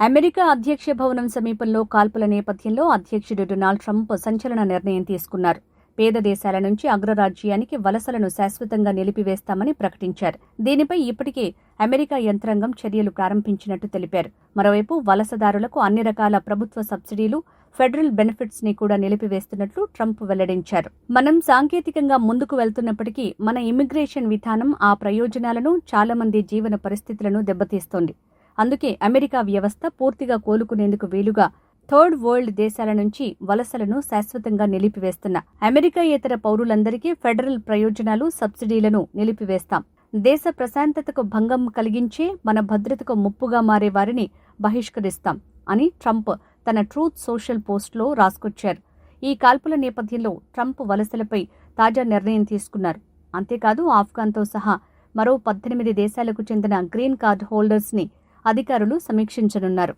America అధ్యక్ష భవనం సమీపంలో కాల్పుల నేపథ్యంలో అధ్యక్షుడు డొనాల్డ్ ట్రంప్ సంచలన నిర్ణయం తీసుకున్నారు. పేద దేశాల నుంచి అగ్రరాజ్యానికి వలసలను శాశ్వతంగా నిలిపివేస్తామని ప్రకటించారు. దీనిపై ఇప్పటికే అమెరికా యంత్రాంగం చర్యలు ప్రారంభించినట్టు తెలిపారు. మరోవైపు వలసదారులకు అన్ని రకాల ప్రభుత్వ సబ్సిడీలు ఫెడరల్ బెనిఫిట్స్ని కూడా నిలిపివేస్తున్నట్లు ట్రంప్ వెల్లడించారు. మనం సాంకేతికంగా ముందుకు వెళ్తున్నప్పటికీ మన ఇమిగ్రేషన్ విధానం ఆ ప్రయోజనాలను చాలా మంది జీవన పరిస్థితులను దెబ్బతీస్తోంది. అందుకే అమెరికా వ్యవస్థ పూర్తిగా కోలుకునేందుకు వీలుగా థర్డ్ వరల్డ్ దేశాల నుంచి వలసలను శాశ్వతంగా నిలిపివేస్తున్న అమెరికా ఇతర పౌరులందరికీ ఫెడరల్ ప్రయోజనాలు సబ్సిడీలను నిలిపివేస్తాం. దేశ ప్రశాంతతకు భంగం కలిగించే మన భద్రతకు ముప్పుగా మారే వారిని బహిష్కరిస్తాం అని ట్రంప్ తన ట్రూత్ సోషల్ పోస్ట్లో రాసుకొచ్చారు. ఈ కాల్పుల నేపథ్యంలో ట్రంప్ వలసలపై తాజా నిర్ణయం తీసుకున్నారు. అంతేకాదు ఆఫ్ఘాన్తో సహా మరో పద్దెనిమిది దేశాలకు చెందిన గ్రీన్ కార్డ్ హోల్డర్స్ని అధికారులు సమీక్షించనున్నారు.